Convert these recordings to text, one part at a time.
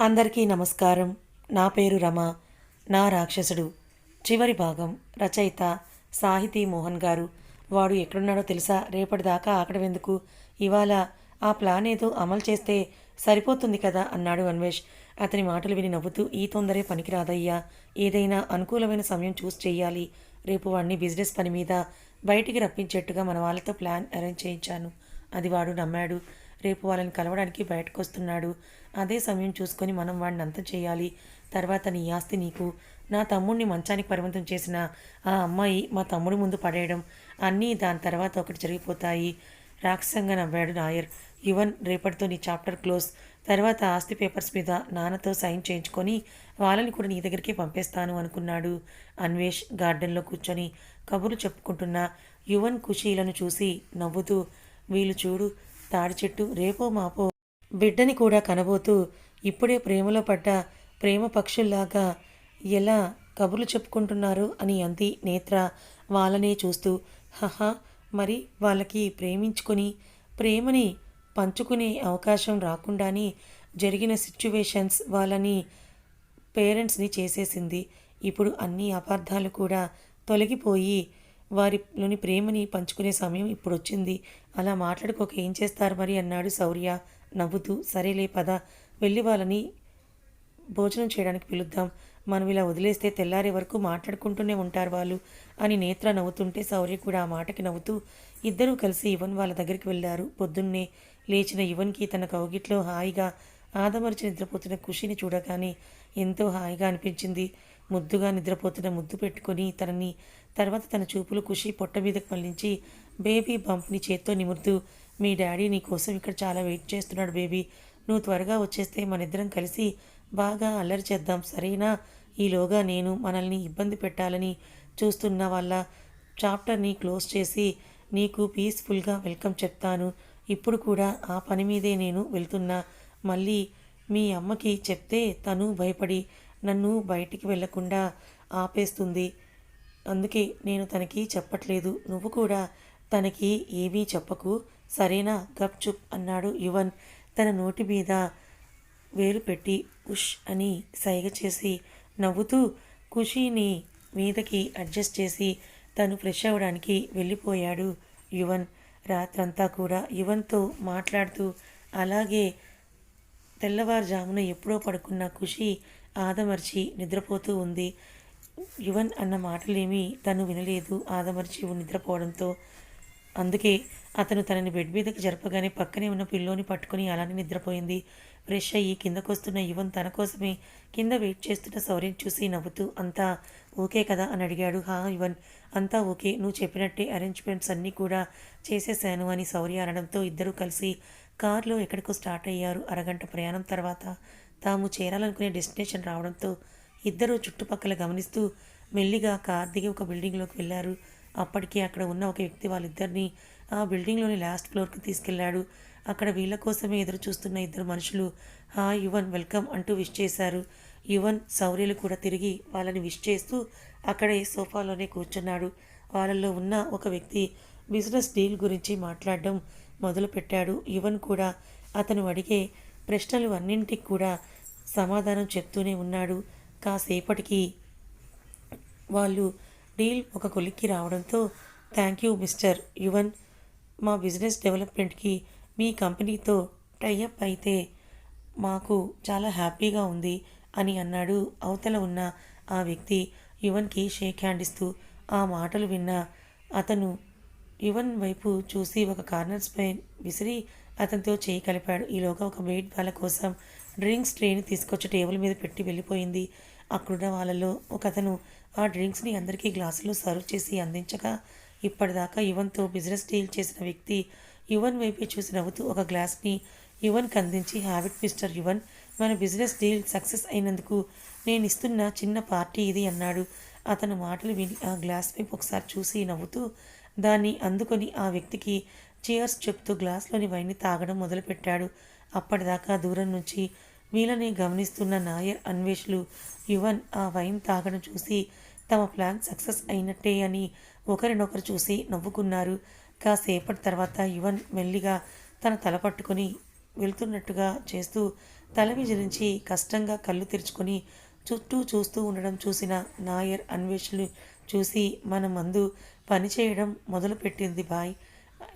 అందరికీ నమస్కారం. నా పేరు రమ. నా రాక్షసుడు. చివరి భాగం రచయిత సాహితీ మోహన్ గారు. వాడు ఎక్కడున్నాడో తెలుసా? రేపటిదాకా ఆకడవెందుకు ఇవాళ ఆ ప్లాన్ ఏదో అమలు చేస్తే సరిపోతుంది కదా? అన్నాడు అన్వేష్. అతని మాటలు విని నవ్వుతూ ఈ తొందరే పనికిరాదయ్యా. ఏదైనా అనుకూలమైన సమయం చూసి చేయాలి రేపు వాడిని బిజినెస్ పని మీద బయటికి రప్పించేట్టుగా మన వాళ్ళతో ప్లాన్ అరేంజ్ చేయించాను. అది వాడు నమ్మాడు. రేపు వాళ్ళని కలవడానికి బయటకు వస్తున్నాడు అదే సమయం చూసుకొని మనం వాడిని అంతం చేయాలి. తర్వాత నీ ఆస్తి నీకు నా తమ్ముడిని మంచానికి పరిమితం చేసిన ఆ అమ్మాయి మా తమ్ముడి ముందు పడేయడం అన్నీ దాని తర్వాత ఒకటి జరిగిపోతాయి. రాక్షసంగా నవ్వాడు నాయర్. యువన్ రేపటితో నీ చాప్టర్ క్లోజ్. తర్వాత ఆస్తి పేపర్స్ మీద నాన్నతో సైన్ చేయించుకొని వాళ్ళని కూడా నీ దగ్గరికి పంపేస్తాను అనుకున్నాడు అన్వేష్ గార్డెన్లో కూర్చొని. కబుర్లు చెప్పుకుంటున్న యువన్ ఖుషీలను చూసి నవ్వుతూ వీళ్ళు చూడు తాడి చెట్టు రేపో మాపో బిడ్డని కూడా కనబోతూ ఇప్పుడే ప్రేమలో పడ్డ ప్రేమ పక్షుల్లాగా ఎలా కబుర్లు చెప్పుకుంటున్నారు అని అంది నేత్ర. వాళ్ళనే చూస్తూ హహా మరి వాళ్ళకి ప్రేమించుకొని ప్రేమని పంచుకునే అవకాశం రాకుండానే జరిగిన సిచ్యువేషన్స్ వాళ్ళని పేరెంట్స్ని చేసేసింది. ఇప్పుడు అన్ని అపార్థాలు కూడా తొలగిపోయి వారిలోని ప్రేమని పంచుకునే సమయం ఇప్పుడు వచ్చింది. అలా మాట్లాడుకోక ఏం చేస్తారు మరి? అన్నాడు శౌర్య. నవ్వుతూ సరేలే పద వెళ్ళి వాళ్ళని భోజనం చేయడానికి పిలుద్దాం. మనం ఇలా వదిలేస్తే తెల్లారే వరకు మాట్లాడుకుంటూనే ఉంటారు వాళ్ళు అని నేత్ర నవ్వుతుంటే శౌర్య కూడా ఆ మాటకి నవ్వుతూ ఇద్దరూ కలిసి యువన్ వాళ్ళ దగ్గరికి వెళ్ళారు. పొద్దున్నే లేచిన యువన్కి తన కౌగిట్లో హాయిగా ఆదమరిచి నిద్రపోతున్న ఖుషిని చూడగానే ఎంతో హాయిగా అనిపించింది. ముద్దుగా నిద్రపోతున్న ముద్దు పెట్టుకొని తనని తర్వాత తన చూపులు ఖుషి పొట్ట మీదకు మళ్ళించి బేబీ బంప్ని చేత్తో నిమురుతూ మీ డాడీ నీ కోసం ఇక్కడ చాలా వెయిట్ చేస్తున్నాడు బేబీ. నువ్వు త్వరగా వచ్చేస్తే మనిద్దరం కలిసి బాగా అల్లరి చేద్దాం సరేనా? ఈలోగా నేను మనల్ని ఇబ్బంది పెట్టాలని చూస్తున్న వాళ్ళ చాప్టర్ని క్లోజ్ చేసి నీకు పీస్ఫుల్గా వెల్కమ్ చెప్తాను. ఇప్పుడు కూడా ఆ పని మీదే నేను వెళ్తున్నా. మళ్ళీ మీ అమ్మకి చెప్తే తను భయపడి నన్ను బయటికి వెళ్ళకుండా ఆపేస్తుంది. అందుకే నేను తనకి చెప్పట్లేదు. నువ్వు కూడా తనకి ఏమీ చెప్పకు. సరేనా? గప్చుప్ అన్నాడు యువన్. తన నోటి మీద వేలు పెట్టి ఉష్ అని సైగ చేసి నవ్వుతూ ఖుషీని మీదకి అడ్జస్ట్ చేసి తను ఫ్రెష్ అవ్వడానికి వెళ్ళిపోయాడు యువన్. రాత్రంతా కూడా యువన్తో మాట్లాడుతూ అలాగే తెల్లవారుజామున ఎప్పుడో పడుకున్న ఖుషి ఆదమర్చి నిద్రపోతూ ఉంది. యువన్ అన్న మాటలేమీ తను వినలేదు. ఆదమర్చి నిద్రపోవడంతో అందుకే అతను తనని బెడ్ మీదకి జరపగానే పక్కనే ఉన్న పిల్లోని పట్టుకుని అలానే నిద్రపోయింది. ఫ్రెష్ అయ్యి కిందకొస్తున్న యువన్ తన కోసమే కింద వెయిట్ చేస్తున్న శౌర్యం చూసి నవ్వుతూ అంతా ఓకే కదా? అని అడిగాడు. హా యువన్ అంతా ఓకే. నువ్వు చెప్పినట్టే అరేంజ్మెంట్స్ అన్నీ కూడా చేసేశాను అని శౌర్య అనడంతో ఇద్దరూ కలిసి కారులో ఎక్కడికో స్టార్ట్ అయ్యారు. అరగంట ప్రయాణం తర్వాత తాము చేరాలనుకునే డెస్టినేషన్ రావడంతో ఇద్దరూ చుట్టుపక్కల గమనిస్తూ మెల్లిగా కార్ దిగి ఒక బిల్డింగ్లోకి వెళ్ళారు. అప్పటికే అక్కడ ఉన్న ఒక వ్యక్తి వాళ్ళిద్దరినీ ఆ బిల్డింగ్లోని లాస్ట్ ఫ్లోర్కి తీసుకెళ్ళాడు. అక్కడ వీళ్ళ కోసమే ఎదురు చూస్తున్న ఇద్దరు మనుషులు హా యువన్ వెల్కమ్ అంటూ విష్ చేశారు. యువన్ శౌర్యలు కూడా తిరిగి వాళ్ళని విష్ చేస్తూ అక్కడే సోఫాలోనే కూర్చున్నాడు. వాళ్ళల్లో ఉన్న ఒక వ్యక్తి బిజినెస్ డీల్ గురించి మాట్లాడడం మొదలుపెట్టాడు. యువన్ కూడా అతను అడిగే ప్రశ్నలు అన్నింటికి కూడా సమాధానం చెప్తూనే ఉన్నాడు. కాసేపటికి వాళ్ళు డీల్ ఒక కొలిక్కి రావడంతో థ్యాంక్ యూ మిస్టర్ యువన్ మా బిజినెస్ డెవలప్మెంట్కి మీ కంపెనీతో టైఅప్ అయితే మాకు చాలా హ్యాపీగా ఉంది అని అన్నాడు. అవతల ఉన్న ఆ వ్యక్తి యువన్కి షేక్ హ్యాండ్ ఇస్తూ ఆ మాటలు విన్న అతను యువన్ వైపు చూసి ఒక కార్నర్స్ పై విసిరి అతనితో చేయి కలిపాడు. ఈలోగా ఒక మెయిడ్ వాళ్ళ కోసం డ్రింక్స్ ట్రేని తీసుకొచ్చి టేబుల్ మీద పెట్టి వెళ్ళిపోయింది. అక్కడున్న వాళ్ళలో ఒక అతను ఆ డ్రింక్స్ని అందరికీ గ్లాసులో సర్వ్ చేసి అందించగా ఇప్పటిదాకా యువన్తో బిజినెస్ డీల్ చేసిన వ్యక్తి యువన్ వైపే చూసి నవ్వుతూ ఒక గ్లాస్ని యువన్కి అందించి హ్యాబిట్ మిస్టర్ యువన్ మన బిజినెస్ డీల్ సక్సెస్ అయినందుకు నేను ఇస్తున్న చిన్న పార్టీ ఇది అన్నాడు. అతను మాటలు విని ఆ గ్లాస్ వైపు ఒకసారి చూసి నవ్వుతూ దాన్ని అందుకొని ఆ వ్యక్తికి చీయర్స్ చెప్తూ గ్లాస్లోని వైన్ని తాగడం మొదలుపెట్టాడు. అప్పటిదాకా దూరం నుంచి వీళ్ళని గమనిస్తున్న నాయర్ అన్వేషులు యువన్ ఆ వైన్ తాగడం చూసి తమ ప్లాన్ సక్సెస్ అయినట్టే అని ఒకరినొకరు చూసి నవ్వుకున్నారు. కాసేపటి తర్వాత యువన్ మెల్లిగా తన తల పట్టుకొని వెళ్తున్నట్టుగా చేస్తూ తల విజరించి కష్టంగా కళ్ళు తెరుచుకొని చుట్టూ చూస్తూ ఉండడం చూసిన నాయర్ అన్వేషణలు చూసి మన మందు పనిచేయడం మొదలుపెట్టింది బాయ్.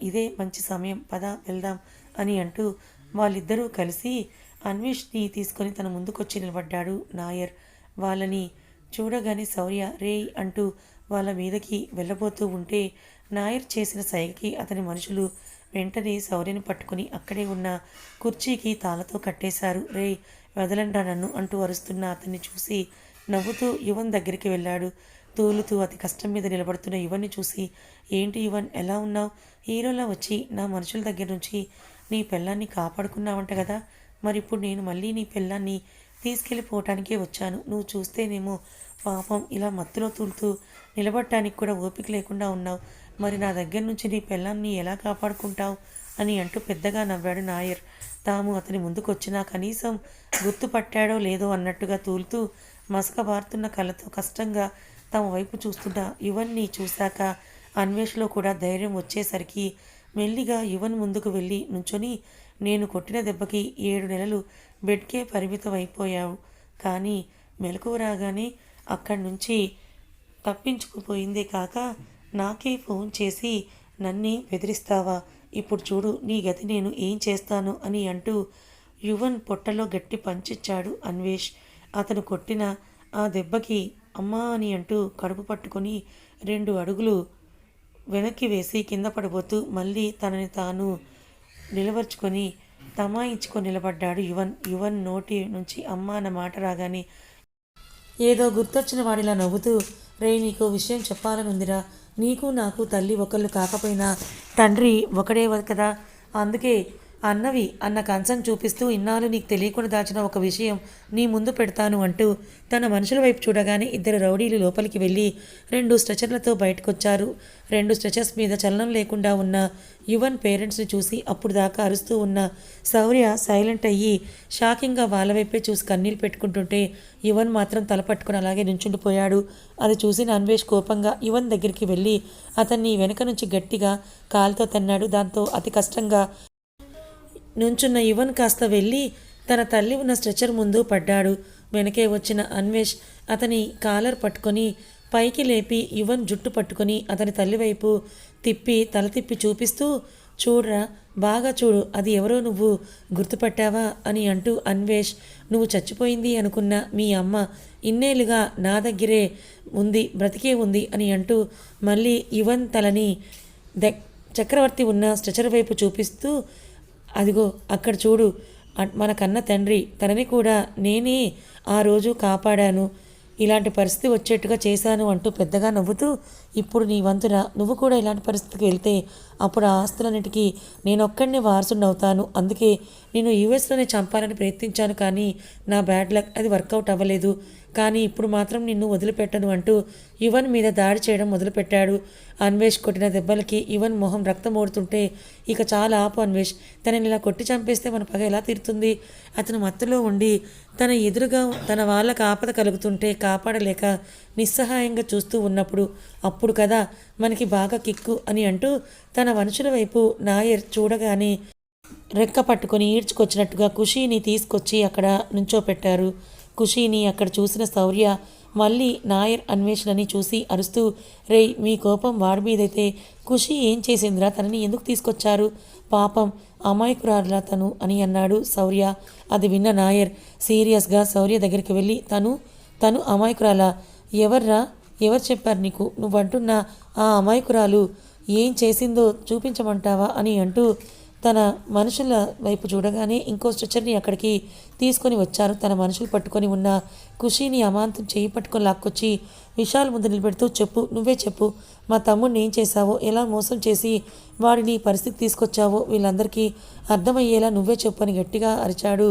ఇదే మంచి సమయం. పద వెళ్దాం అని అంటూ వాళ్ళిద్దరూ కలిసి అన్వేష్ని తీసుకొని తన ముందుకొచ్చి నిలబడ్డాడు నాయర్. వాళ్ళని చూడగానే శౌర్య రేయ్ అంటూ వాళ్ళ మీదకి వెళ్ళబోతూ ఉంటే నాయర్ చేసిన సైగకి అతని మనుషులు వెంటనే శౌర్యని పట్టుకుని అక్కడే ఉన్న కుర్చీకి తాళతో కట్టేశారు. రేయ్ వదలండా నన్ను అంటూ అరుస్తున్న అతన్ని చూసి నవ్వుతూ యువన్ దగ్గరికి వెళ్ళాడు. తూలుతూ అతి కష్టం మీద నిలబడుతున్న యువన్ని చూసి ఏంటి యువన్ ఎలా ఉన్నావు? హీరోలా వచ్చి నా మనుషుల దగ్గర నుంచి నీ పెళ్ళాన్ని కాపాడుకున్నావంట కదా? మరి ఇప్పుడు నేను మళ్ళీ నీ పెళ్ళాన్ని తీసుకెళ్ళిపోవటానికే వచ్చాను. నువ్వు చూస్తేనేమో పాపం ఇలా మత్తులో తూలుతూ నిలబడటానికి కూడా ఓపిక లేకుండా ఉన్నావు. మరి నా దగ్గర నుంచి నీ పెళ్ళాన్ని ఎలా కాపాడుకుంటావు? అని అంటూ పెద్దగా నవ్వాడు నాయర్. తాము అతని ముందుకొచ్చినా కనీసం గుర్తుపట్టాడో లేదో అన్నట్టుగా తూలుతూ మసకబారుతున్న కళ్ళతో కష్టంగా తమ వైపు చూస్తున్న ఇవన్నీ చూశాక అన్వేషలో కూడా ధైర్యం వచ్చేసరికి మెల్లిగా యువన్ ముందుకు వెళ్ళి నుంచొని నేను కొట్టిన దెబ్బకి ఏడు నెలలు బెడ్కే పరిమితం అయిపోయావు కానీ మెలకువ రాగానే అక్కడి నుంచి తప్పించుకుపోయిందే కాక నాకే ఫోన్ చేసి నన్నే బెదిరిస్తావా? ఇప్పుడు చూడు నీ గతి నేను ఏం చేస్తాను అని అంటూ యువన్ పొట్టలో గట్టి పంచిచ్చాడు అన్వేష్. అతను కొట్టిన ఆ దెబ్బకి అమ్మా అని అంటూ కడుపు పట్టుకొని రెండు అడుగులు వెనక్కి వేసి కింద పడబోతూ మళ్ళీ తనని తాను నిలవర్చుకొని తమాయించుకొని నిలబడ్డాడు యువన్. యువన్ నోటి నుంచి అమ్మ అన్న మాట రాగానే ఏదో గుర్తొచ్చిన వాడిలా నవ్వుతూ రే నీకు విషయం చెప్పాలనుందిరా. నీకు నాకు తల్లి ఒకళ్ళు కాకపోయినా తండ్రి ఒకడే కదా. అందుకే అన్నవి అన్న కంచం చూపిస్తూ ఇన్నాళ్ళు నీకు తెలియకుండా దాచిన ఒక విషయం నీ ముందు పెడతాను అంటూ తన మనుషుల వైపు చూడగానే ఇద్దరు రౌడీలు లోపలికి వెళ్ళి రెండు స్ట్రెచర్లతో బయటకొచ్చారు. రెండు స్ట్రెచర్స్ మీద చలనం లేకుండా ఉన్న యువన్ పేరెంట్స్ని చూసి అప్పుడు దాకా అరుస్తూ ఉన్న శౌర్య సైలెంట్ అయ్యి షాకింగ్గా వాళ్ళ వైపే చూసి కన్నీళ్ళు పెట్టుకుంటుంటే యువన్ మాత్రం తల పట్టుకుని అలాగే నుంచుండిపోయాడు. అది చూసిన అన్వేష్ కోపంగా యువన్ దగ్గరికి వెళ్ళి అతన్ని వెనక నుంచి గట్టిగా కాలుతో తన్నాడు. దాంతో అతి కష్టంగా నుంచున్న యువన్ కాస్త వెళ్ళి తన తల్లి ఉన్న స్ట్రెచర్ ముందు పడ్డాడు. వెనకే వచ్చిన అన్వేష్ అతని కాలర్ పట్టుకొని పైకి లేపి యువన్ జుట్టు పట్టుకొని అతని తల్లి వైపు తిప్పి తల తిప్పి చూపిస్తూ చూడరా బాగా చూడు అది ఎవరో నువ్వు గుర్తుపట్టావా? అని అంటూ అన్వేష్ నువ్వు చచ్చిపోయింది అనుకున్న మీ అమ్మ ఇన్నేళ్ళుగా నా దగ్గరే ఉంది బ్రతికే ఉంది అని అంటూ మళ్ళీ యువన్ తలని దె చక్రవర్తి ఉన్న స్ట్రెచర్ వైపు చూపిస్తూ అదిగో అక్కడ చూడు. మన కన్న తండ్రి తనని కూడా నేనే ఆ రోజు కాపాడాను. ఇలాంటి పరిస్థితి వచ్చేట్టుగా చేశాను అంటూ పెద్దగా నవ్వుతూ ఇప్పుడు నీ వంతున నువ్వు కూడా ఇలాంటి పరిస్థితికి వెళ్తే అప్పుడు ఆ ఆస్తులన్నిటికీ నేను ఒక్కడిని వారసుని అవుతాను అందుకే నేను యూఎస్లోనే చంపాలని ప్రయత్నించాను కానీ నా బ్యాడ్ లక్ అది వర్కౌట్ అవ్వలేదు. కానీ ఇప్పుడు మాత్రం నిన్ను వదిలిపెట్టను అంటూ యువన్ మీద దాడి చేయడం మొదలుపెట్టాడు. అన్వేష్ కొట్టిన దెబ్బలకి యువన్ మొహం రక్తం ఓడుతుంటే ఇక చాలా ఆపు అన్వేష్. తనని ఇలా కొట్టి చంపేస్తే మన పగ ఎలా తీరుతుంది? అతను మత్తులో ఉండి తన ఎదురుగా తన వాళ్ళకు ఆపద కలుగుతుంటే కాపాడలేక నిస్సహాయంగా చూస్తూ ఉన్నప్పుడు అప్పుడు కదా మనకి బాగా కిక్కు అని అంటూ తన మనుషుల వైపు నాయర్ చూడగానే రెక్క పట్టుకొని ఈడ్చుకొచ్చినట్టుగా ఖుషీని తీసుకొచ్చి అక్కడ నుంచోపెట్టారు. ఖుషీని అక్కడ చూసిన శౌర్య మళ్ళీ నాయర్ అన్వేషణని చూసి అరుస్తూ రే మీ కోపం వాడి మీదైతే ఖుషి ఏం చేసిందిరా? తనని ఎందుకు తీసుకొచ్చారు? పాపం అమాయకురారులా తను అని అన్నాడు శౌర్య. అది విన్న నాయర్ సీరియస్గా శౌర్య దగ్గరికి వెళ్ళి తను తను అమాయకురాలా? ఎవర్రా? ఎవరు చెప్పారు నీకు? నువ్వంటున్న ఆ అమాయకురాలు ఏం చేసిందో చూపించమంటావా అని అంటూ తన మనుషుల వైపు చూడగానే ఇంకో స్ట్రెచర్ని అక్కడికి తీసుకొని వచ్చారు. తన మనుషులు పట్టుకొని ఉన్న ఖుషీని అమాంతం చేయి పట్టుకొని లాక్కొచ్చి విశాల్ ముందు నిలబెడుతూ చెప్పు నువ్వే చెప్పు. మా తమ్ముడిని ఏం చేశావో ఎలా మోసం చేసి వాడిని పరిస్థితి తీసుకొచ్చావో వీళ్ళందరికీ అర్థమయ్యేలా నువ్వే చెప్పు అని గట్టిగా అరిచాడు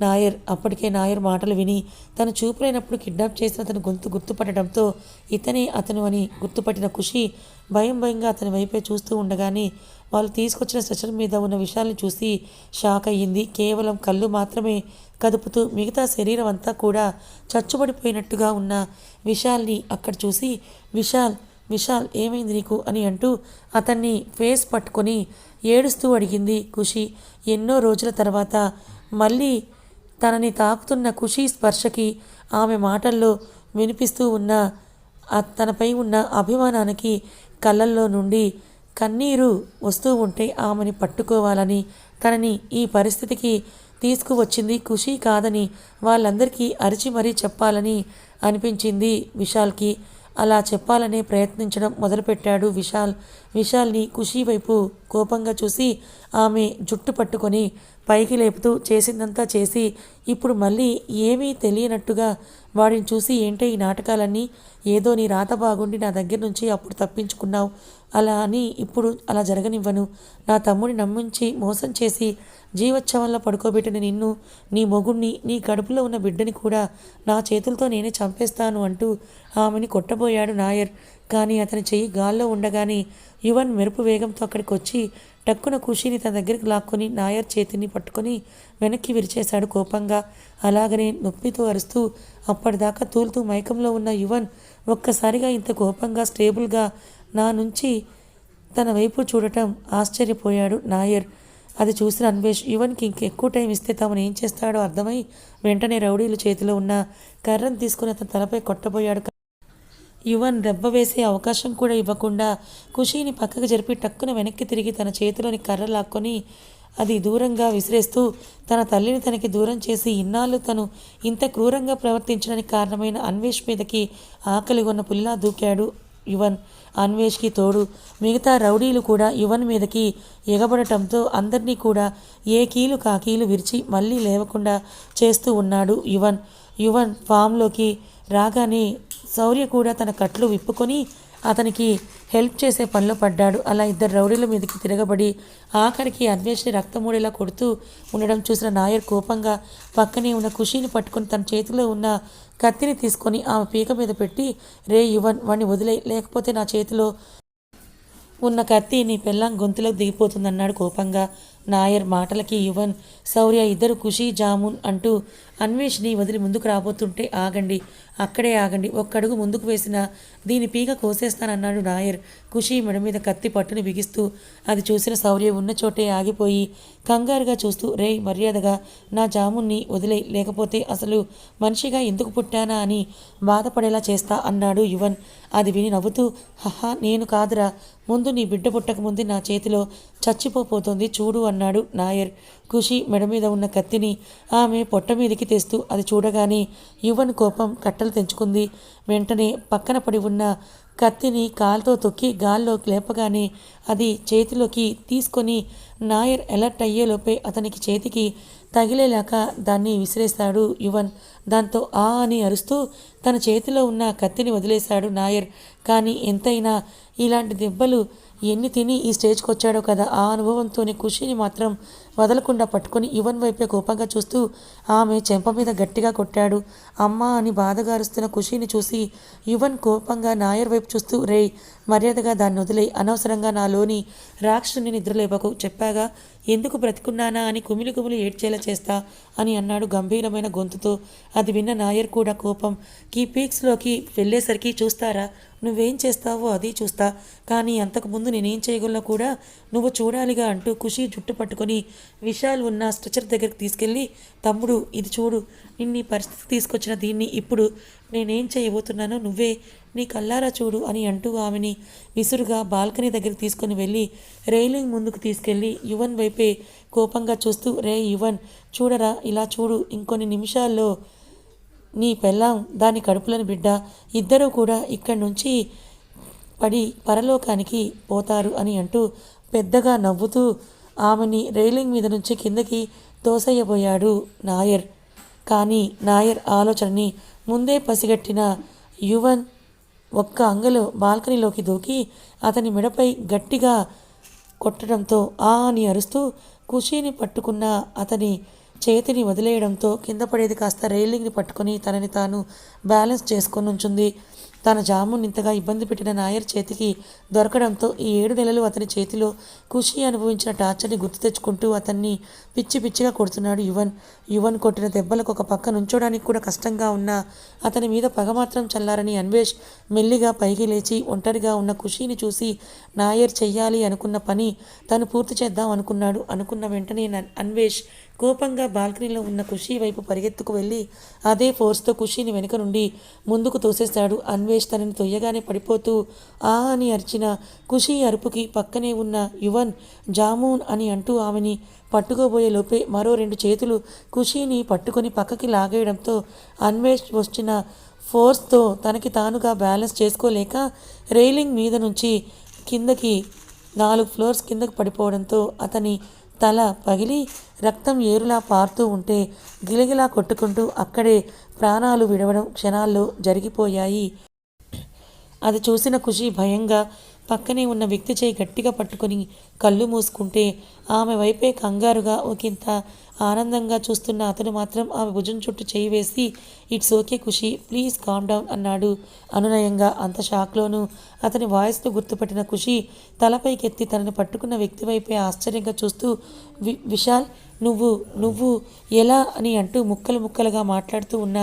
నాయర్ అప్పటికే నాయర్ మాటలు విని తను చూపులేనప్పుడు కిడ్నాప్ చేసిన అతను గొంతు గుర్తుపట్టడంతో ఇతనే అతను అని గుర్తుపట్టిన ఖుషి భయం భయంగా అతని వైపే చూస్తూ ఉండగానే వాళ్ళు తీసుకొచ్చిన స్ట్రెచర్ మీద ఉన్న విషయాల్ని చూసి షాక్ అయ్యింది. కేవలం కళ్ళు మాత్రమే కదుపుతూ మిగతా శరీరం అంతా కూడా చచ్చుబడిపోయినట్టుగా ఉన్న విశాల్ని అక్కడ చూసి విశాల్ విశాల్ ఏమైంది నీకు? అని అంటూ అతన్ని ఫేస్ పట్టుకొని ఏడుస్తూ అడిగింది ఖుషి. ఎన్నో రోజుల తర్వాత మళ్ళీ తనని తాకుతున్న ఖుషీ స్పర్శకి ఆమె మాటల్లో వినిపిస్తూ ఉన్న తనపై ఉన్న అభిమానానికి కళ్ళల్లో నుండి కన్నీరు వస్తూ ఉంటే ఆమెని పట్టుకోవాలని తనని ఈ పరిస్థితికి తీసుకువచ్చింది ఖుషీ కాదని వాళ్ళందరికీ అరిచి మరీ చెప్పాలని అనిపించింది విశాల్కి. అలా చెప్పాలనే ప్రయత్నించడం మొదలుపెట్టాడు విశాల్. విశాల్ని ఖుషి వైపు కోపంగా చూసి ఆమె జుట్టు పట్టుకొని పైకి లేపుతూ చేసిందంతా చేసి ఇప్పుడు మళ్ళీ ఏమీ తెలియనట్టుగా వాడిని చూసి ఏంటో ఈ నాటకాలన్నీ? ఏదో నీ రాత బాగుండి నా దగ్గర నుంచి అప్పుడు తప్పించుకున్నావు. అలా అని ఇప్పుడు అలా జరగనివ్వను. నా తమ్ముడిని నమ్మించి మోసం చేసి జీవోత్సవంలో పడుకోబెట్టిన నిన్ను నీ మొగుణ్ణి నీ కడుపులో ఉన్న బిడ్డని కూడా నా చేతులతో నేనే చంపేస్తాను అంటూ ఆమెని కొట్టబోయాడు నాయర్. కానీ అతని చెయ్యి గాల్లో ఉండగానే యువన్ మెరుపు వేగంతో అక్కడికి వచ్చి టక్కున ఖుషీని తన దగ్గరికి లాక్కొని నాయర్ చేతిని పట్టుకొని వెనక్కి విరిచేశాడు కోపంగా. అలాగనే నొప్పితో అరుస్తూ అప్పటిదాకా తూలుతూ మైకంలో ఉన్న యువన్ ఒక్కసారిగా ఇంత కోపంగా స్టేబుల్గా నా నుంచి తన వైపు చూడటం ఆశ్చర్యపోయాడు నాయర్. అది చూసిన అన్వేష్ యువన్కి ఇంకెక్కువ టైం ఇస్తే తమను ఏం చేస్తాడో అర్థమై వెంటనే రౌడీలు చేతిలో ఉన్న కర్రను తీసుకుని అతని తలపై కొట్టబోయాడు యువన్ దెబ్బ వేసే అవకాశం కూడా ఇవ్వకుండా ఖుషీని పక్కకు జరిపి టక్కున వెనక్కి తిరిగి తన చేతిలోని కర్ర లాక్కొని అది దూరంగా విసిరేస్తూ తన తల్లిని తనకి దూరం చేసి ఇన్నాళ్ళు తను ఇంత క్రూరంగా ప్రవర్తించడానికి కారణమైన అన్వేష్ మీదకి ఆకలి ఉన్న పులిలా దూకాడు యువన్. అన్వేష్కి తోడు. మిగతా రౌడీలు కూడా యువన్ మీదకి ఎగబడటంతో అందరినీ కూడా ఏ కీలు కాకీలు విరిచి మళ్ళీ లేవకుండా చేస్తూ ఉన్నాడు యువన్. యువన్ ఫామ్లోకి రాగానే శౌర్య కూడా తన కట్లు విప్పుకొని అతనికి హెల్ప్ చేసే పనిలో పడ్డాడు. అలా ఇద్దరు రౌడీల మీదకి తిరగబడి ఆఖరికి అన్వేషణ రక్తమూడేలా కొడుతూ ఉండడం చూసిన నాయర్ కోపంగా పక్కనే ఉన్న ఖుషీని పట్టుకొని తన చేతిలో ఉన్న కత్తిని తీసుకొని ఆమె పీక మీద పెట్టి రే యువన్ వాణ్ణి వదిలే లేకపోతే నా చేతిలో ఉన్న కత్తి నీ పెళ్ళాం గొంతులోకి దిగిపోతుందన్నాడు కోపంగా నాయర్ మాటలకి యువన్. శౌర్య ఇద్దరు ఖుషి జామున్ అంటూ అన్వేష్ని వదిలి ముందుకు రాబోతుంటే ఆగండి. అక్కడే ఆగండి. ఒక్కడుగు ముందుకు వేసిన దీని పీక కోసేస్తానన్నాడు నాయర్. ఖుషి మెడ మీద కత్తి పట్టును బిగిస్తూ అది చూసిన శౌర్య ఉన్న చోటే ఆగిపోయి కంగారుగా చూస్తూ రే మర్యాదగా నా జామున్ని వదిలే లేకపోతే అసలు మనిషిగా ఎందుకు పుట్టానా అని బాధపడేలా చేస్తా అన్నాడు యువన్. అది విని నవ్వుతూ హహా నేను కాదురా. ముందు నీ బిడ్డ పుట్టకముందే నా చేతిలో చచ్చిపోపోతుంది చూడు అన్నాడు నాయర్. ఖుషి మెడ మీద ఉన్న కత్తిని ఆమె పొట్ట మీదకి తెస్తూ అది చూడగానే యువన్ కోపం కట్టలు తెంచుకుంది. వెంటనే పక్కన పడి ఉన్న కత్తిని కాలుతో తొక్కి గాల్లోకి లేపగానే అది చేతిలోకి తీసుకొని నాయర్ అలర్ట్ అయ్యేలోపే అతనికి చేతికి తగిలేలాక దాన్ని విసిరేస్తాడు యువన్. దాంతో ఆ అని అరుస్తూ తన చేతిలో ఉన్న కత్తిని వదిలేశాడు నాయర్. కానీ ఎంతైనా ఇలాంటి దెబ్బలు ఎన్ని తిని ఈ స్టేజ్కి వచ్చాడో కదా ఆ అనుభవంతోనే ఖుషిని మాత్రం వదలకుండా పట్టుకొని యువన్ వైపే కోపంగా చూస్తూ ఆమె చెంప మీద గట్టిగా కొట్టాడు. అమ్మా అని బాధగారుస్తున్న ఖుషీని ఖుషిని చూసి యువన్ కోపంగా నాయర్ వైపు చూస్తూ రేయ్ మర్యాదగా దాన్ని వదిలే అనవసరంగా నాలోని రాక్షసుని నిద్రలేపకు. చెప్పాగా ఎందుకు బ్రతికున్నానా అని కుమిలి కుమిలి ఏడ్చేలా చేస్తా అని అన్నాడు గంభీరమైన గొంతుతో. అది విన్న నాయర్ కూడా కోపం. కీ పీక్స్లోకి వెళ్ళేసరికి చూస్తారా? నువ్వేం చేస్తావో అది చూస్తా. కానీ అంతకుముందు నేనేం చేయగలనో కూడా నువ్వు చూడాలిగా అంటూ ఖుషి జుట్టు పట్టుకొని విశాల్ ఉన్న స్ట్రెచర్ దగ్గరికి తీసుకెళ్ళి తమ్ముడు ఇది చూడు. నిన్ను ఈ తీసుకొచ్చిన దీన్ని ఇప్పుడు నేనేం చేయబోతున్నానో నువ్వే నీ కల్లారా చూడు అని అంటూ ఆమెని విసురుగా బాల్కనీ దగ్గరికి తీసుకొని వెళ్ళి రైలింగ్ ముందుకు తీసుకెళ్ళి యువన్ వైపే కోపంగా చూస్తూ రే యువన్ చూడరా ఇలా చూడు. ఇంకొన్ని నిమిషాల్లో నీ పెళ్ళాం దాని కడుపులని బిడ్డ ఇద్దరూ కూడా ఇక్కడి నుంచి పడి పరలోకానికి పోతారు అని అంటూ పెద్దగా నవ్వుతూ ఆమెని రైలింగ్ మీద నుంచి కిందకి తోసయ్యబోయాడు నాయర్. కానీ నాయర్ ఆలోచనని ముందే పసిగట్టిన యువన్ ఒక్క అంగలో బాల్కనీలోకి దూకి అతని మెడపై గట్టిగా కొట్టడంతో ఆ అని అరుస్తూ ఖుషీని పట్టుకున్న అతని చేతిని వదిలేయడంతో కింద పడేది కాస్త రైలింగ్ని పట్టుకొని తనని తాను బ్యాలెన్స్ చేసుకొని ఉంచుంది. తన జామున్ ఇంతగా ఇబ్బంది పెట్టిన నాయర్ చేతికి దొరకడంతో ఈ ఏడు నెలలు అతని చేతిలో ఖుషి అనుభవించిన టార్చర్ని గుర్తు తెచ్చుకుంటూ అతన్ని పిచ్చి పిచ్చిగా కొడుతున్నాడు యువన్. యువన్ కొట్టిన దెబ్బలకు ఒక పక్క నుంచోడానికి కూడా కష్టంగా ఉన్నా అతని మీద పగ మాత్రం చల్లారని అన్వేష్ మెల్లిగా పైకి లేచి ఒంటరిగా ఉన్న ఖుషీని చూసి నాయర్ చెయ్యాలి అనుకున్న పని తను పూర్తి చేద్దాం అనుకున్నాడు అనుకున్న వెంటనే అన్వేష్ కోపంగా బాల్కనీలో ఉన్న ఖుషీ వైపు పరిగెత్తుకు వెళ్ళి అదే ఫోర్స్తో ఖుషీని వెనుక నుండి ముందుకు తోసేశాడు అన్వేష్ తనని తొయ్యగానే పడిపోతూ ఆ అని అరిచిన ఖుషీ అరుపుకి పక్కనే ఉన్న యువన్ జామూన్ అని అంటూ ఆమెని పట్టుకోబోయే లోపే మరో రెండు చేతులు ఖుషీని పట్టుకొని పక్కకి లాగేయడంతో అన్వేష్ వచ్చిన ఫోర్స్తో తనకి తానుగా బ్యాలెన్స్ చేసుకోలేక రైలింగ్ మీద నుంచి కిందకి నాలుగు ఫ్లోర్స్ కిందకు పడిపోవడంతో అతని తల పగిలి రక్తం ఏరులా పారుతూ ఉంటే గిలగిలా కొట్టుకుంటూ అక్కడే ప్రాణాలు విడవడం క్షణాల్లో జరిగిపోయాయి. అది చూసిన ఖుషి భయంగా పక్కనే ఉన్న వ్యక్తి చేయి గట్టిగా పట్టుకొని కళ్ళు మూసుకుంటే ఆమె వైపే కంగారుగా ఒకంత ఆనందంగా చూస్తున్న అతను మాత్రం ఆమె భుజం చుట్టూ చేయి వేసి it's okay Khushi please calm down అన్నాడు. అనునయంగా అంత షాక్లోనూ అతని వాయిస్ను గుర్తుపట్టిన ఖుషి తలపైకెత్తి తనని పట్టుకున్న వ్యక్తి వైపే ఆశ్చర్యంగా చూస్తూ వి విశాల్ నువ్వు నువ్వు ఎలా? అని అంటూ ముక్కలు ముక్కలుగా మాట్లాడుతూ ఉన్న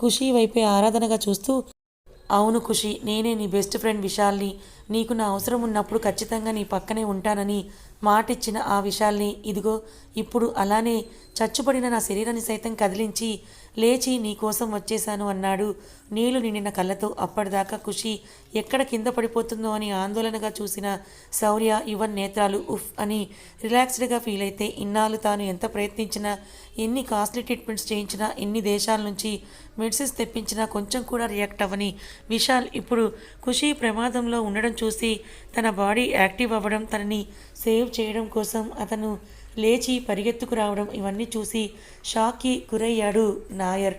ఖుషి వైపే ఆరాధనగా చూస్తూ అవును ఖుషి నేనే నీ బెస్ట్ ఫ్రెండ్ విశాల్ని నీకు నా అవసరం ఉన్నప్పుడు ఖచ్చితంగా నీ పక్కనే ఉంటానని మాటిచ్చిన ఆ విషయాల్ని ఇదిగో ఇప్పుడు అలానే చచ్చుపడిన నా శరీరాన్ని సైతం కదిలించి లేచి నీకోసం వచ్చేశాను అన్నాడు. నీళ్ళు నిండిన కళ్ళతో అప్పటిదాకా ఖుషి ఎక్కడ కింద పడిపోతుందో అని ఆందోళనగా చూసిన శౌర్య యువన్ నేత్రాలు ఉఫ్ అని రిలాక్స్డ్గా ఫీల్ అయితే ఇన్నాళ్ళు తాను ఎంత ప్రయత్నించినా ఎన్ని కాస్ట్లీ ట్రీట్మెంట్స్ చేయించినా ఎన్ని దేశాల నుంచి మెడిసిన్స్ తెప్పించినా కొంచెం కూడా రియాక్ట్ అవ్వని విశాల్ ఇప్పుడు ఖుషి ప్రమాదంలో ఉండడం చూసి తన బాడీ యాక్టివ్ అవ్వడం తనని సేవ్ చేయడం కోసం అతను లేచి పరిగెత్తుకు రావడం ఇవన్నీ చూసి షాక్కి గురయ్యాడు నాయర్.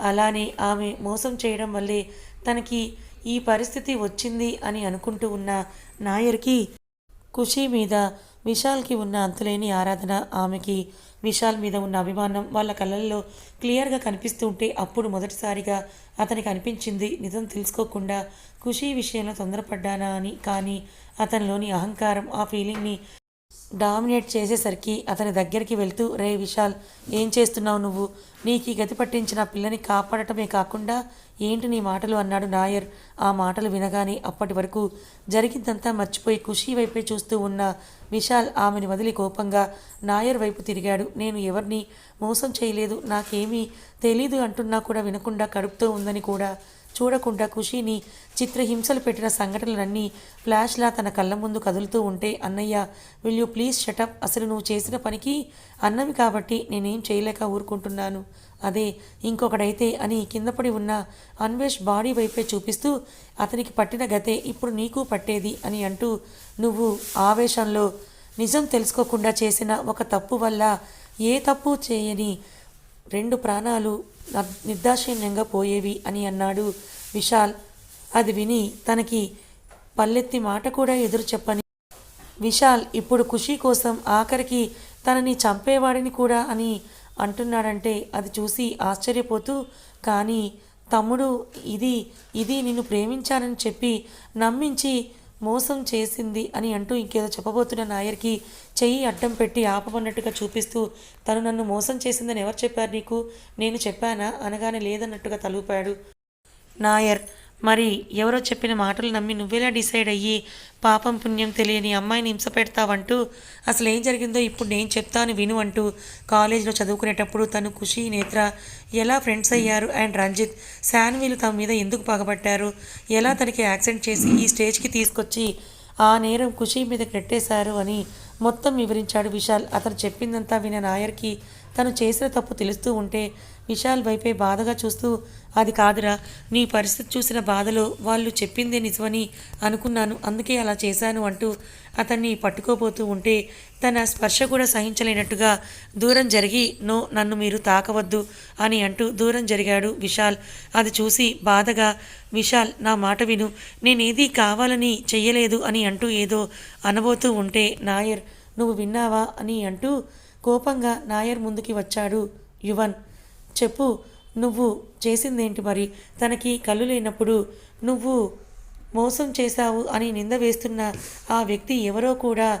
అలానే ఆమె మోసం చేయడం వల్లే తనకి ఈ పరిస్థితి వచ్చింది అని అనుకుంటూ ఉన్న నాయర్కి ఖుషి మీద విశాల్కి ఉన్న అంతులేని ఆరాధన ఆమెకి విశాల్ మీద ఉన్న అభిమానం వాళ్ళ కళ్ళల్లో క్లియర్గా కనిపిస్తూ ఉంటే అప్పుడు మొదటిసారిగా అతనికి అనిపించింది నిజం తెలుసుకోకుండా ఖుషి విషయంలో తొందరపడ్డానా అని. కానీ అతనిలోని అహంకారం ఆ ఫీలింగ్ని డామినేట్ చేసేసరికి అతని దగ్గరికి వెళ్తూ రే విశాల్ ఏం చేస్తున్నావు నువ్వు? నీకు ఈ గతి పట్టించిన పిల్లని కాపాడటమే కాకుండా ఏంటి నీ మాటలు? అన్నాడు నాయర్. ఆ మాటలు వినగానే అప్పటి వరకు జరిగిందంతా మర్చిపోయి ఖుషి వైపే చూస్తూ ఉన్న విశాల్ ఆమెను వదిలి కోపంగా నాయర్ వైపు తిరిగాడు. నేను ఎవరిని మోసం చేయలేదు. నాకేమీ తెలీదు అంటున్నా కూడా వినకుండా కడుపుతో ఉందని కూడా చూడకుండా ఖుషీని చిత్రహింసలు పెట్టిన సంఘటనలన్నీ ఫ్లాష్లా తన కళ్ళ ముందు కదులుతూ ఉంటే అన్నయ్య విల్ యూ ప్లీజ్ షటప్ అసలు నువ్వు చేసిన పనికి అన్నవి కాబట్టి నేనేం చేయలేక ఊరుకుంటున్నాను. అదే ఇంకొకడైతే అని కిందపడి ఉన్న అన్వేష్ బాడీ వైపే చూపిస్తూ అతనికి పట్టిన గతే ఇప్పుడు నీకు పట్టేది అని అంటూ నువ్వు ఆవేశంలో నిజం తెలుసుకోకుండా చేసిన ఒక తప్పు వల్ల ఏ తప్పు చేయని రెండు ప్రాణాలు నిర్దాక్షిణ్యంగా పోయేవి అని అన్నాడు విశాల్. అది విని తనకి పల్లెత్తి మాట కూడా ఎదురు చెప్పని విశాల్ ఇప్పుడు ఖుషి కోసం ఆఖరికి తనని చంపేవాడిని కూడా అని అంటున్నాడంటే అది చూసి ఆశ్చర్యపోతూ కానీ తమ్ముడు ఇది ఇది నిన్ను ప్రేమించానని చెప్పి నమ్మించి మోసం చేసింది అని అంటూ ఇంకేదో చెప్పబోతున్న నాయర్కి చెయ్యి అడ్డం పెట్టి ఆపమన్నట్టుగా చూపిస్తూ తను నన్ను మోసం చేసిందని ఎవరు చెప్పారు నీకు? నేను చెప్పానా? అనగానే లేదన్నట్టుగా తలూపాడు. నాయర్ మరి ఎవరో చెప్పిన మాటలు నమ్మి నువ్వేలా డిసైడ్ అయ్యి పాపం పుణ్యం తెలియని అమ్మాయిని హింస పెడతావంటూ అసలు ఏం జరిగిందో ఇప్పుడు నేను చెప్తాను విను అంటూ కాలేజీలో చదువుకునేటప్పుడు తను ఖుషి నేత్ర ఎలా ఫ్రెండ్స్ అయ్యారు అండ్ రంజిత్ శాన్వీలు తమ మీద ఎందుకు పగబట్టారు ఎలా తనకి యాక్సిడెంట్ చేసి ఈ స్టేజ్కి తీసుకొచ్చి ఆ నేరం ఖుషి మీద కట్టేశారు అని మొత్తం వివరించాడు విశాల్. అతను చెప్పిందంతా విన నాయర్కి తను చేసిన తప్పు తెలుస్తూ ఉంటే విశాల్ వైపే బాధగా చూస్తూ అది కాదురా నీ పరిస్థితి చూసిన బాధలో వాళ్ళు చెప్పిందే నిజమని అనుకున్నాను అందుకే అలా చేశాను అంటూ అతన్ని పట్టుకోబోతూ ఉంటే తన స్పర్శ కూడా సహించలేనట్టుగా దూరం జరిగి నో నన్ను మీరు తాకవద్దు అని అంటూ దూరం జరిగాడు విశాల్. అది చూసి బాధగా విశాల్ నా మాట విను నేనేది కావాలని చెయ్యలేదు అని అంటూ ఏదో అనబోతూ ఉంటే నాయర్ నువ్వు విన్నావా అని అంటూ కోపంగా నాయర్ ముందుకి వచ్చాడు యువన్. చెప్పు నువ్వు చేసిందేంటి మరి? తనకి కళ్ళు లేనప్పుడు నువ్వు మోసం చేశావు అని నింద వేస్తున్న ఆ వ్యక్తి ఎవరో కూడా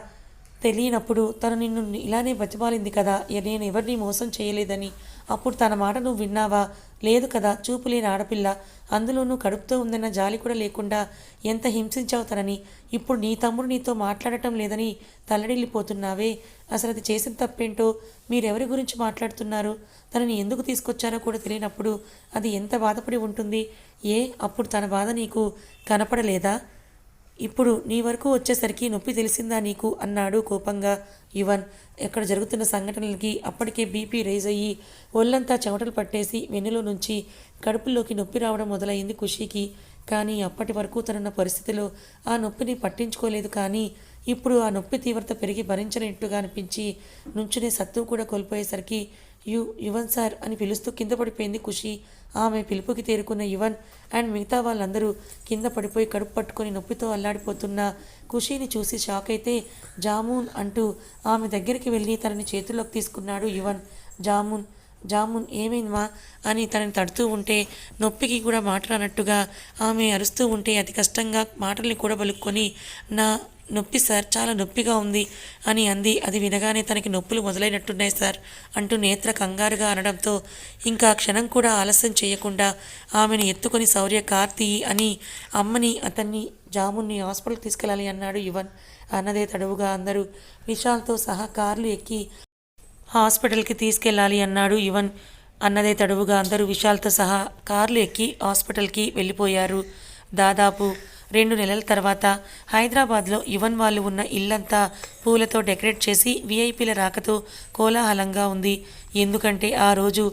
తెలియనప్పుడు తను నిన్ను ఇలానే బతిమాలింది కదా. నేను ఎవరిని మోసం చేయలేదని. అప్పుడు తన మాట నువ్వు విన్నావా? లేదు కదా చూపు లేని ఆడపిల్ల. అందులోనూ కడుపుతో ఉందన్న జాలి కూడా లేకుండా ఎంత హింసించావు తనని? ఇప్పుడు నీ తమ్ముడు నీతో మాట్లాడటం లేదని తల్లడిల్లిపోతున్నావే. అసలు అది చేసిన తప్పేంటో మీరెవరి గురించి మాట్లాడుతున్నారు? తనని ఎందుకు తీసుకొచ్చారో కూడా తెలియనప్పుడు అది ఎంత బాధపడి ఉంటుంది? ఏ అప్పుడు తన బాధ నీకు కనపడలేదా? ఇప్పుడు నీ వరకు వచ్చేసరికి నొప్పి తెలిసిందా నీకు? అన్నాడు కోపంగా యువన్ ఎక్కడ జరుగుతున్న సంఘటనలకి అప్పటికే బీపీ రైజ్ అయ్యి ఒళ్ళంతా చెమటలు పట్టేసి వెన్నులో నుంచి కడుపులోకి నొప్పి రావడం మొదలైంది ఖుషీకి. కానీ అప్పటి వరకు తనున్న పరిస్థితిలో ఆ నొప్పిని పట్టించుకోలేదు కానీ ఇప్పుడు ఆ నొప్పి తీవ్రత పెరిగి భరించనట్టుగా అనిపించి నుంచునే సత్తువు కూడా కోల్పోయేసరికి యు యువన్ సార్ అని పిలుస్తూ కింద పడిపోయింది ఖుషి. ఆమె పిలుపుకి తేరుకున్న యువన్ అండ్ మిగతా వాళ్ళందరూ కింద పడిపోయి కడుపు పట్టుకొని నొప్పితో అల్లాడిపోతున్న ఖుషీని చూసి షాక్ అయితే జామున్ అంటూ ఆమె దగ్గరికి వెళ్ళి తనని చేతుల్లోకి తీసుకున్నాడు యువన్. జామున్ జామున్ ఏమైందమ్మా అని తనని తడుతూ ఉంటే నొప్పికి కూడా మాట్లాడినట్టుగా ఆమె అరుస్తూ ఉంటే అతి కష్టంగా మాటల్ని కూడా బలుక్కొని నా నొప్పి సార్ చాలా నొప్పిగా ఉంది అని అంది. అది వినగానే తనకి నొప్పులు మొదలైనట్టున్నాయి సార్ అంటూ నేత్ర కంగారుగా అనడంతో ఇంకా క్షణం కూడా ఆలస్యం చేయకుండా ఆమెను ఎత్తుకొని శౌర్య కార్తి అని అమ్మని అతన్ని జామున్ని హాస్పిటల్కి తీసుకెళ్ళాలి అన్నాడు యువన్. అన్నదే తడువుగా అందరూ విశాల్తో సహా కార్లు ఎక్కి హాస్పిటల్కి తీసుకెళ్ళాలి అన్నాడు యువన్. అన్నదే తడువుగా అందరూ విశాల్తో సహా కార్లు ఎక్కి హాస్పిటల్కి వెళ్ళిపోయారు. దాదాపు రెండు నెలల తర్వాత హైదరాబాద్లో యువన్ వాళ్ళు ఉన్న ఇల్లంతా పూలతో డెకరేట్ చేసి విఐపీల రాకతో కోలాహలంగా ఉంది. ఎందుకంటే ఆ రోజు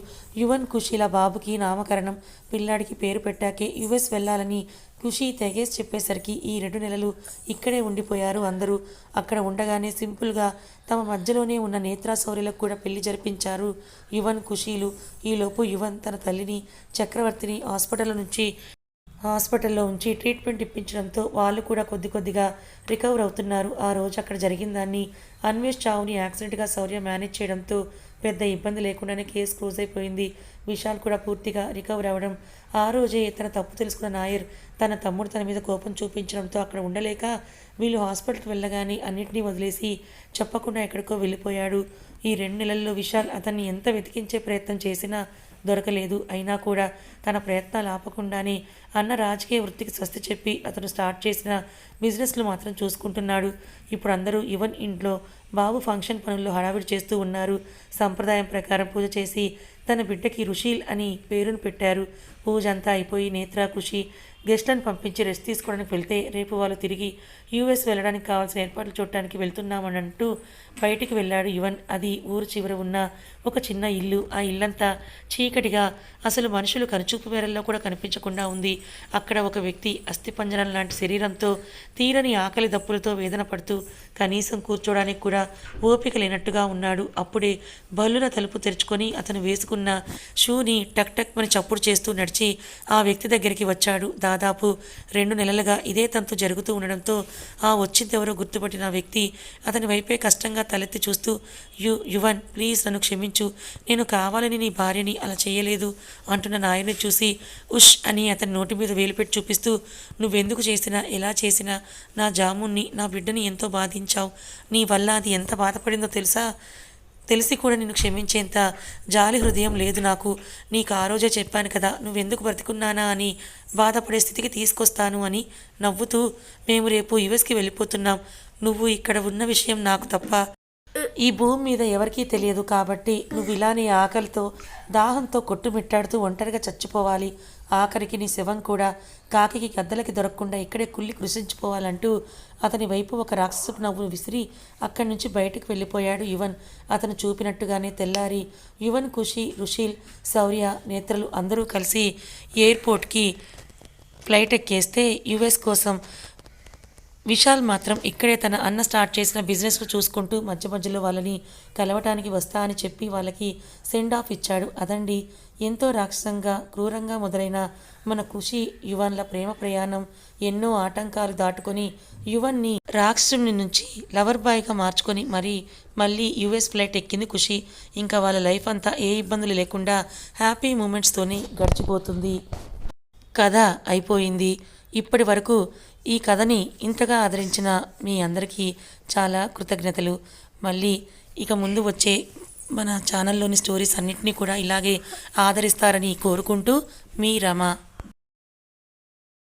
యువన్ ఖుషీల బాబుకి నామకరణం పిల్లాడికి పేరు పెట్టాకే యుఎస్ వెళ్ళాలని ఖుషి తెగేసి చెప్పేసరికి ఈ రెండు నెలలు ఇక్కడే ఉండిపోయారు అందరూ. అక్కడ ఉండగానే సింపుల్గా తమ మధ్యలోనే ఉన్న నేత్రా శౌర్యలకు కూడా పెళ్ళి జరిపించారు యువన్ ఖుషీలు ఈలోపు యువన్ తన తల్లిని చక్రవర్తిని హాస్పిటల్ నుంచి హాస్పిటల్లో ఉంచి ట్రీట్మెంట్ ఇప్పించడంతో వాళ్ళు కూడా కొద్ది కొద్దిగా రికవర్ అవుతున్నారు. ఆ రోజు అక్కడ జరిగిన దాన్ని అన్వేష్ చావుని యాక్సిడెంట్గా శౌర్య మేనేజ్ చేయడంతో పెద్ద ఇబ్బంది లేకుండానే కేసు క్లోజ్ అయిపోయింది. విశాల్ కూడా పూర్తిగా రికవర్ అవ్వడం ఆ రోజే తన తప్పు తెలుసుకున్న నాయర్ తన తమ్ముడు తన మీద కోపం చూపించడంతో అక్కడ ఉండలేక వీళ్ళు హాస్పిటల్కి వెళ్ళగానే అన్నింటినీ వదిలేసి చెప్పకుండా ఎక్కడికో వెళ్ళిపోయాడు. ఈ రెండు నెలల్లో విశాల్ అతన్ని ఎంత వెతికించే ప్రయత్నం చేసినా దొరకలేదు. అయినా కూడా తన ప్రయత్నాలు ఆపకుండానే అన్న రాజకీయ వృత్తికి స్వస్తి చెప్పి అతను స్టార్ట్ చేసిన బిజినెస్లు మాత్రం చూసుకుంటున్నాడు. ఇప్పుడు అందరూ యువన్ ఇంట్లో బాబు ఫంక్షన్ పనుల్లో హడావిడి చేస్తూ ఉన్నారు. సంప్రదాయం ప్రకారం పూజ చేసి తన బిడ్డకి రుషీల్ అని పేరును పెట్టారు. పూజ అంతా అయిపోయి నేత్ర కృషి గెస్ట్లను పంపించి రెస్ట్ తీసుకోవడానికి వెళ్తే రేపు వాళ్ళు తిరిగి యూఎస్ వెళ్ళడానికి కావాల్సిన ఏర్పాట్లు చూడటానికి వెళ్తున్నామని అంటూ బయటికి వెళ్ళాడు యువన్. అది ఊరు చివర ఉన్న ఒక చిన్న ఇల్లు. ఆ ఇల్లంతా చీకటిగా అసలు మనుషులు కనుచూపు మేరల్లో కూడా కనిపించకుండా ఉంది. అక్కడ ఒక వ్యక్తి అస్థిపంజరం లాంటి శరీరంతో తీరని ఆకలి దప్పులతో వేదన పడుతూ కనీసం కూర్చోడానికి కూడా ఓపిక లేనట్టుగా ఉన్నాడు. అప్పుడే బల్లున తలుపు తెరుచుకొని అతను వేసుకున్న షూని టక్ టక్ అని చప్పుడు చేస్తూ నడిచి ఆ వ్యక్తి దగ్గరికి వచ్చాడు. దాదాపు రెండు నెలలుగా ఇదే తంతు జరుగుతూ ఉండడంతో ఆ వచ్చిందెవరో గుర్తుపట్టిన వ్యక్తి అతని వైపే కష్టంగా తలెత్తి చూస్తూ యు యువన్ ప్లీజ్ నన్ను క్షమించు. నేను కావాలని నీ భార్యని అలా చేయలేదు అంటున్న నాయని చూసి ఉష్ అని అతని నోటి మీద వేలుపెట్టి చూపిస్తూ నువ్వెందుకు చేసినా ఎలా చేసినా నా జామున్ని నా బిడ్డని ఎంతో బాధించావు. నీ వల్ల అది ఎంత బాధపడిందో తెలుసా? తెలిసి కూడా నిన్ను క్షమించేంత జాలి హృదయం లేదు నాకు. నీకు ఆ రోజే చెప్పాను కదా నువ్వెందుకు బ్రతికున్నానా అని బాధపడే స్థితికి తీసుకొస్తాను అని నవ్వుతూ మేము రేపు యుఎస్కి వెళ్ళిపోతున్నాం. నువ్వు ఇక్కడ ఉన్న విషయం నాకు తప్ప ఈ భూమి మీద ఎవరికీ తెలియదు కాబట్టి నువ్వు ఇలానే ఆకలితో దాహంతో కొట్టుమిట్టాడుతూ ఒంటరిగా చచ్చిపోవాలి. ఆఖరికి నీ శవం కూడా కాకి గద్దలకి దొరకకుండా ఇక్కడే కుళ్ళి కృషించిపోవాలంటూ అతని వైపు ఒక రాక్షసపు నవ్వును విసిరి అక్కడి నుంచి బయటకు వెళ్ళిపోయాడు యువన్. అతను చూపినట్టుగానే తెల్లారి యువన్ ఖుషి రుషిల్ శౌర్య నేత్రలు అందరూ కలిసి ఎయిర్పోర్ట్కి ఫ్లైట్ ఎక్కేస్తే యుఎస్ కోసం విశాల్ మాత్రం ఇక్కడే తన అన్న స్టార్ట్ చేసిన బిజినెస్ను చూసుకుంటూ మధ్య మధ్యలో వాళ్ళని కలవటానికి వస్తా అని చెప్పి వాళ్ళకి సెండ్ ఆఫ్ ఇచ్చాడు. అదండి ఎంతో రాక్షసంగా క్రూరంగా మొదలైన మన కృషి యువన్ల ప్రేమ ప్రయాణం. ఎన్నో ఆటంకాలు దాటుకొని యువన్ని రాక్షసుని నుంచి లవర్ బాయ్గా మార్చుకొని మరి మళ్ళీ యుఎస్ ఫ్లైట్ ఎక్కింది ఖుషి. ఇంకా వాళ్ళ లైఫ్ అంతా ఏ ఇబ్బందులు లేకుండా హ్యాపీ మూమెంట్స్తోనే గడిచిపోతుంది. కథ అయిపోయింది. ఇప్పటి వరకు ఈ కథని ఇంతగా ఆదరించిన మీ అందరికీ చాలా కృతజ్ఞతలు. మళ్ళీ ఇక ముందు వచ్చే మన ఛానల్లోని స్టోరీస్ అన్నింటినీ కూడా ఇలాగే ఆదరిస్తారని కోరుకుంటూ మీ రమ.